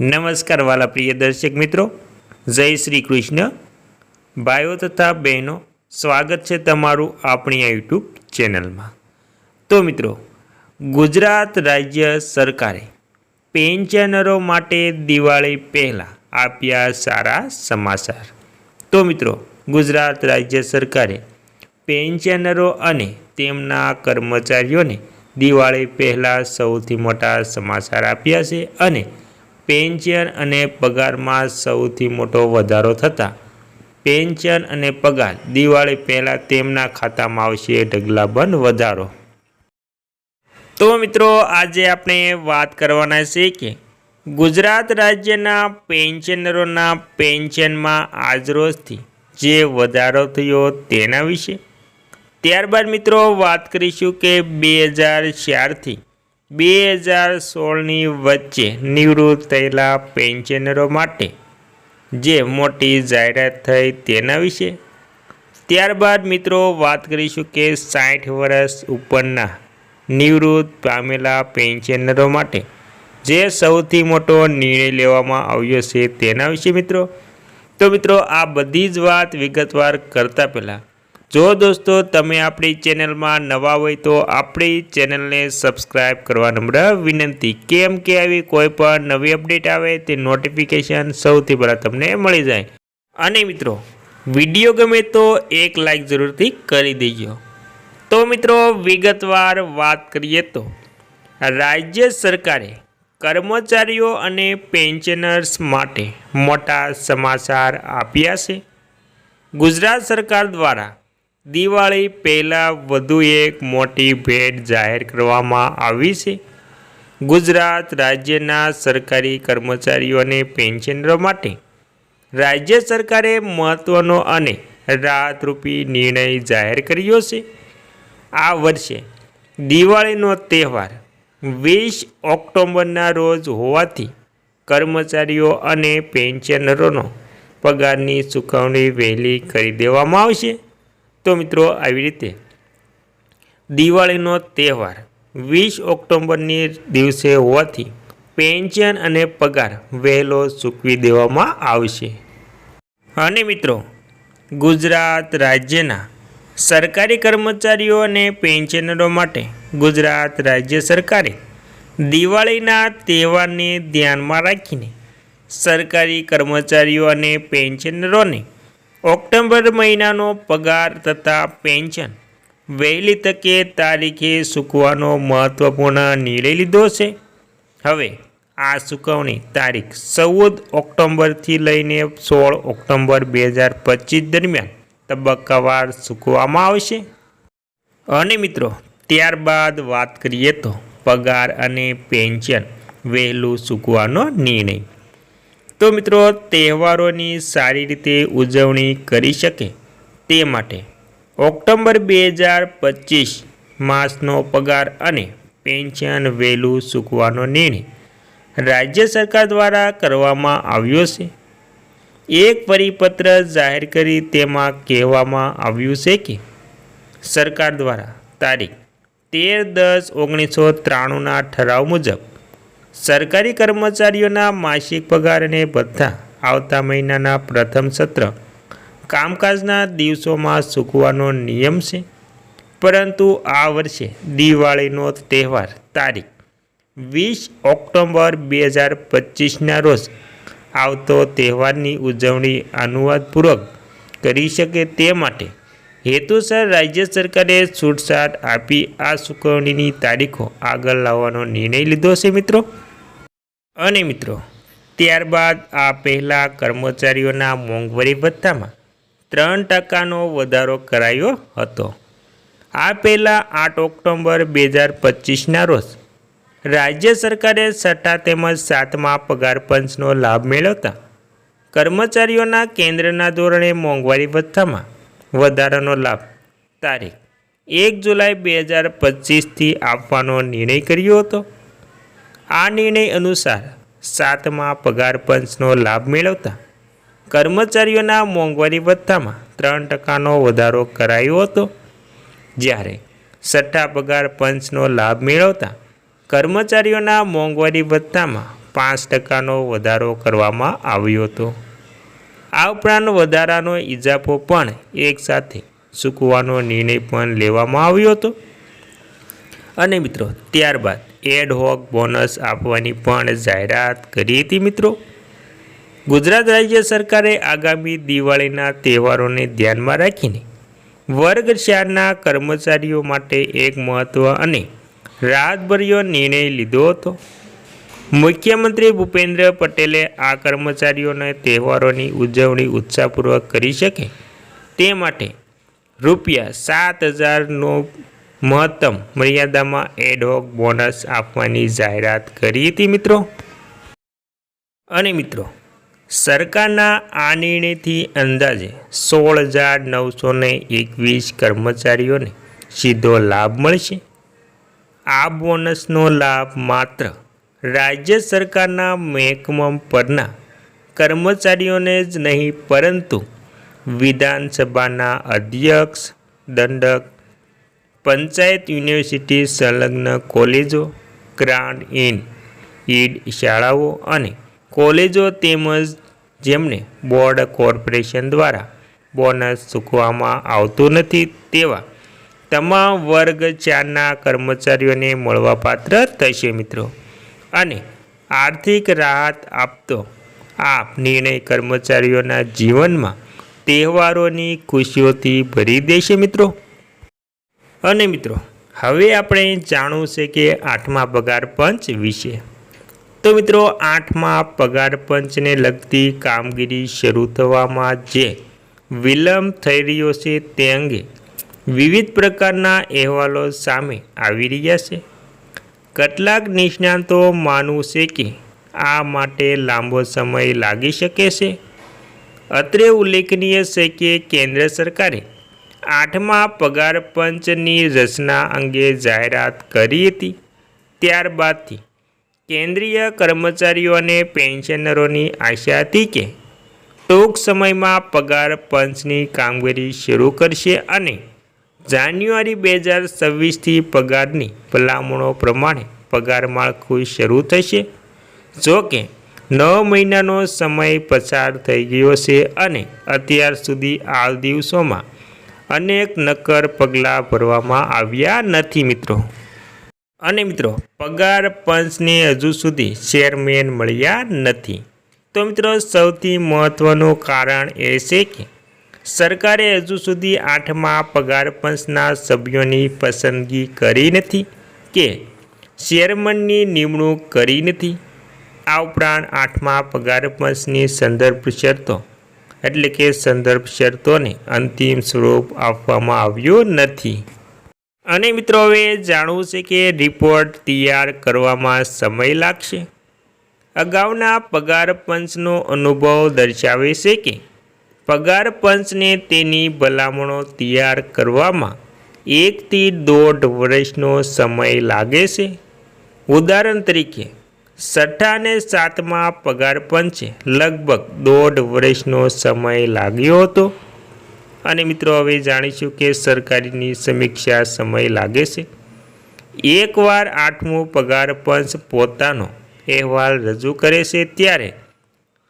નમસ્કાર વાલા પ્રિય દર્શક મિત્રો. જય શ્રી કૃષ્ણ. ભાઈઓ તથા બહેનો, સ્વાગત છે તમારું આપણી આ યુટ્યુબ ચેનલમાં. તો મિત્રો, ગુજરાત રાજ્ય સરકારે પેન્શનરો માટે દિવાળી પહેલાં આપ્યા સારા સમાચાર. તો મિત્રો, ગુજરાત રાજ્ય સરકારે પેન્શનરો અને તેમના કર્મચારીઓને દિવાળી પહેલાં સૌથી મોટા સમાચાર આપ્યા છે અને પેન્શન અને પગારમાં સૌથી મોટો વધારો થતાં પેન્શન અને પગાર દિવાળી પહેલાં તેમના ખાતામાં આવશે ઢગલાબંધ વધારો. તો મિત્રો, આજે આપણે વાત કરવાના છે કે ગુજરાત રાજ્યના પેન્શનરોના પેન્શનમાં આજરોજથી જે વધારો થયો તેના વિશે. ત્યારબાદ મિત્રો, વાત કરીશું કે બે હજાર ચારથી બે હજાર સોળની વચ્ચે નિવૃત્ત થયેલા પેન્શનરો માટે જે મોટી જાહેરાત થઈ તેના વિશે. ત્યારબાદ મિત્રો વાત કરીશું કે સાઠ વર્ષ ઉપરના નિવૃત્ત પામેલા પેન્શનરો માટે જે સૌથી મોટો નિર્ણય લેવામાં આવ્યો છે તેના વિશે મિત્રો. તો મિત્રો આ બધી જ વાત વિગતવાર કરતાં પહેલાં જો દોસ્તો તમે આપણી ચેનલમાં નવા હોય તો આપણી ચેનલને સબસ્ક્રાઈબ કરવા નમ્ર વિનંતી. કેમ કે આવી કોઈ પણ નવી અપડેટ આવે તે નોટિફિકેશન સૌથી પહેલાં તમને મળી જાય. અને મિત્રો, વીડિયો ગમે તો એક લાઈક જરૂરથી કરી દેજો. તો મિત્રો, વિગતવાર વાત કરીએ તો, રાજ્ય સરકારે કર્મચારીઓ અને પેન્શનર્સ માટે મોટા સમાચાર આપ્યા છે. ગુજરાત સરકાર દ્વારા દિવાળી પહેલાં વધુ એક મોટી ભેટ જાહેર કરવામાં આવી છે. ગુજરાત રાજ્યના સરકારી કર્મચારીઓને પેન્શનરો માટે રાજ્ય સરકારે મહત્ત્વનો અને રાહતરૂપી નિર્ણય જાહેર કર્યો છે. આ વર્ષે દિવાળીનો તહેવાર વીસ ઓક્ટોબરના રોજ હોવાથી કર્મચારીઓ અને પેન્શનરોનો પગારની ચૂકવણી વહેલી કરી દેવામાં આવશે. તો મિત્રો આવી રીતે દિવાળીનો તહેવાર વીસ ઓક્ટોબરની દિવસે હોવાથી પેન્શન અને પગાર વહેલો ચૂકવી દેવામાં આવશે. અને મિત્રો, ગુજરાત રાજ્યના સરકારી કર્મચારીઓ અને પેન્શનરો માટે ગુજરાત રાજ્ય સરકારે દિવાળીના તહેવારને ધ્યાનમાં રાખીને સરકારી કર્મચારીઓ અને પેન્શનરોને ઓક્ટોબર મહિનાનો પગાર તથા પેન્શન. વહેલી તકે તારીખે સૂકવાનો મહત્ત્વપૂર્ણ નિર્ણય લીધો છે. હવે, આ સૂકવણી તારીખ ચૌદ ઓક્ટોબરથી લઈને સોળ ઓક્ટોબર બે હજાર પચીસ દરમિયાન તબક્કાવાર સૂકવવામાં આવશે. અને મિત્રો, ત્યારબાદ વાત કરીએ તો પગાર અને પેન્શન વહેલું સૂકવાનો નિર્ણય. તો મિત્રો, તહેવારોની સારી રીતે ઉજવણી કરી શકે તે માટે ઓક્ટોબર બે હજાર પચીસ માસનો પગાર અને પેન્શન વહેલું ચૂકવાનો નિર્ણય રાજ્ય સરકાર દ્વારા કરવામાં આવ્યો છે. એક પરિપત્ર જાહેર કરી તેમાં કહેવામાં આવ્યું છે કે સરકાર દ્વારા તારીખ તેર દસ ઓગણીસો ત્રાણુંના ઠરાવ મુજબ સરકારી કર્મચારીઓના માસિક પગાર અને ભથ્થા આવતા મહિનાના પ્રથમ સત્ર કામકાજના દિવસોમાં ચૂકવાનો નિયમ છે. પરંતુ આ વર્ષે દિવાળીનો તહેવાર તારીખ વીસ ઓક્ટોબર બે હજાર પચીસના રોજ આવતો તહેવારની ઉજવણી અનુવાદપૂર્વક કરી શકે તે માટે હેતુસર રાજ્ય સરકારે છૂટછાટ આપી આ ચૂકવણીની તારીખો આગળ લાવવાનો નિર્ણય લીધો છે મિત્રો? અને મિત્રો, ત્યારબાદ આ પહેલાં કર્મચારીઓના મોંઘવારી ભથ્થામાં ત્રણ ટકાનો વધારો કરાયો હતો. આ પહેલાં આઠ ઓક્ટોબર બે હજાર પચીસના રોજ રાજ્ય સરકારે છઠ્ઠા તેમજ સાતમા પગાર પંચનો લાભ મેળવતા કર્મચારીઓના કેન્દ્રના ધોરણે મોંઘવારી ભથ્થામાં વધારાનો લાભ. તારીખ. એક જુલાઈ બે હજાર પચીસથી આપવાનો નિર્ણય કર્યો હતો. આ નિર્ણય અનુસાર સાતમા પગાર પંચનો લાભ મેળવતા કર્મચારીઓના મોંઘવારી ભથ્થામાં ત્રણ ટકાનો વધારો કરાયો હતો. જ્યારે છઠ્ઠા પગાર પંચનો લાભ મેળવતા કર્મચારીઓના મોંઘવારી ભથ્થામાં પાંચ ટકાનો વધારો કરવામાં આવ્યો હતો. આ ઉપરાંત વધારાનો ઇજાફો પણ એકસાથે સૂકવાનો નિર્ણય પણ લેવામાં આવ્યો હતો. અને મિત્રો, ત્યારબાદ એડ હોક બોનસ આપવાની પણ જાહેરાત કરી હતી મિત્રો. ગુજરાત રાજ્ય સરકારે આગામી દિવાળીના તહેવારોને ધ્યાનમાં રાખીને વર્ગ ચારના કર્મચારીઓ માટે એક મહત્ત્વ અને રાહતભર્યો નિર્ણય લીધો હતો. મુખ્યમંત્રી ભૂપેન્દ્ર પટેલે આ કર્મચારીઓના તહેવારોની ઉજવણી ઉત્સાહપૂર્વક કરી શકે? તે માટે રૂપિયા સાત હજારનો મહત્તમ મર્યાદામાં એડહોક બોનસ આપવાની જાહેરાત કરી હતી મિત્રો. અને મિત્રો, સરકારના આ નિર્ણયથી અંદાજે સોળ હજાર નવસોને એકવીસ કર્મચારીઓને સીધો લાભ મળશે. આ બોનસનો લાભ માત્ર રાજ્ય સરકારના મહેકમ પરના કર્મચારીઓને જ નહીં, પરંતુ વિધાનસભાના અધ્યક્ષ, દંડક, પંચાયત યુનિવર્સિટી સંલગ્ન કોલેજો, ગ્રાન્ડ ઇન, ઈડ શાળાઓ અને કોલેજો તેમજ જેમને બોર્ડ કોર્પોરેશન દ્વારા બોનસ ચૂકવવામાં આવતું નથી તેવા તમામ વર્ગ ચારના કર્મચારીઓને મળવાપાત્ર થશે મિત્રો. અને આર્થિક રાહત આપતો. આ નિર્ણય કર્મચારીઓના જીવનમાં તહેવારોની ખુશીઓથી ભરી દેશે મિત્રો. અને મિત્રો, હવે આપણે જાણવું છે કે આઠમા પગાર પંચ વિશે. તો મિત્રો, આઠમા પગાર પંચને લગતી કામગીરી શરૂ થવામાં જે વિલંબ થઈ રહ્યો છે તે અંગે વિવિધ પ્રકારના અહેવાલો સામે આવી રહ્યા છે. કેટલાક નિષ્ણાતો માનવું છે કે આ માટે લાંબો સમય લાગી શકે છે. અત્રે ઉલ્લેખનીય છે કે કેન્દ્ર સરકારે આઠમા પગાર પંચની રચના અંગે જાહેરાત કરી હતી. ત્યારબાદથી કેન્દ્રીય કર્મચારીઓ અને પેન્શનરોની આશા હતી કે ટૂંક સમયમાં પગાર પંચની કામગીરી શરૂ કરશે અને જાન્યુઆરી બે હજાર છવ્વીસથી પગારની ભલામણો પ્રમાણે પગાર માળખું શરૂ થશે. જો કે, નવ મહિનાનો સમય પસાર થઈ ગયો છે અને અત્યાર સુધી આ દિવસોમાં અનેક નક્કર પગલાં ભરવામાં આવ્યા નથી મિત્રો. અને મિત્રો, પગાર પંચને હજુ સુધી ચેરમેન મળ્યા નથી. તો મિત્રો, સૌથી મહત્ત્વનું કારણ એ છે કે સરકારે હજુ સુધી આઠમા પગાર પંચના સભ્યોની પસંદગી કરી નથી કે ચેરમેનની નિમણૂક કરી નથી. આ ઉપરાંત આઠમા પગાર પંચની સંદર્ભ શરતો એટલે કે સંદર્ભ શરતોને અંતિમ સ્વરૂપ આપવામાં આવ્યું નથી. અને મિત્રો, હવે જાણવું છે કે રિપોર્ટ તૈયાર કરવામાં સમય લાગશે. અગાઉના પગાર પંચનો અનુભવ દર્શાવે છે કે પગાર પંચને તેની ભલામણો તૈયાર કરવામાં એકથી દોઢ વર્ષનો સમય લાગે છે. ઉદાહરણ તરીકે, છઠ્ઠા અને સાતમા પગાર પંચે લગભગ દોઢ વર્ષનો સમય લાગ્યો હતો. અને મિત્રો, હવે જાણીશું કે સરકારીની સમીક્ષા સમય લાગે છે. એકવાર આઠમો પગાર પંચ પોતાનો અહેવાલ રજૂ કરે છે ત્યારે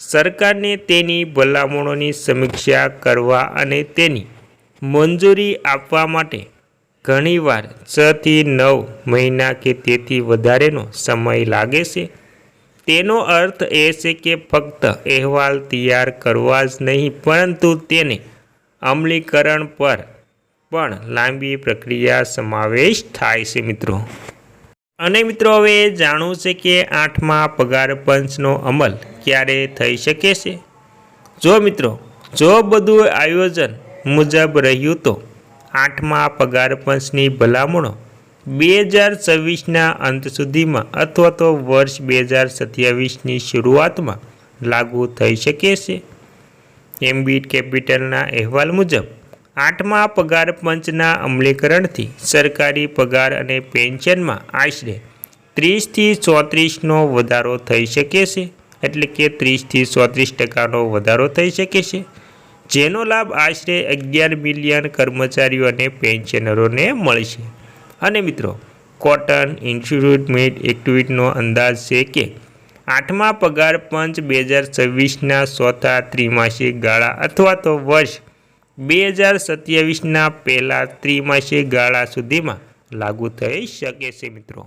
સરકારને તેની ભલામણોની સમીક્ષા કરવા અને તેની મંજૂરી આપવા માટે ઘણીવાર છથી નવ મહિના કે તેથી વધારેનો સમય લાગે છે. તેનો અર્થ એ છે કે ફક્ત અહેવાલ તૈયાર કરવા જ નહીં, પરંતુ તેને અમલીકરણ પર પણ લાંબી પ્રક્રિયા સમાવેશ થાય છે મિત્રો. અને મિત્રો, હવે જાણવું છે કે આઠમા પગાર પંચનો અમલ ક્યારે થઈ શકે છે? જો મિત્રો, જો બધું આયોજન મુજબ રહ્યું તો આઠમા પગાર પંચની ભલામણો બે હજાર છવ્વીસના અંત સુધીમાં અથવા તો વર્ષ બે હજાર સત્યાવીસની શરૂઆતમાં લાગુ થઈ શકે છે. એમબી કેપિટલના અહેવાલ મુજબ આઠમા પગાર પંચના અમલીકરણથી સરકારી પગાર અને પેન્શનમાં આશરે ત્રીસથી ચોત્રીસનો વધારો થઈ શકે છે. એટલે કે ત્રીસથી ચોત્રીસ ટકાનો વધારો થઈ શકે છે. જેનો લાભ આશરે અગિયાર મિલિયન કર્મચારીઓ અને પેન્શનરોને મળશે. અને મિત્રો, કોટન ઇન્સ્ટિટ્યૂટ એક્ટિવિટનો અંદાજ છે કે આઠમા પગાર પંચ બે હજાર છવ્વીસના ચોથા ત્રિમાસિક ગાળા અથવા તો વર્ષ બે હજાર સત્યાવીસના પહેલા ત્રિમાસિક ગાળા સુધીમાં લાગુ થઈ શકે છે મિત્રો.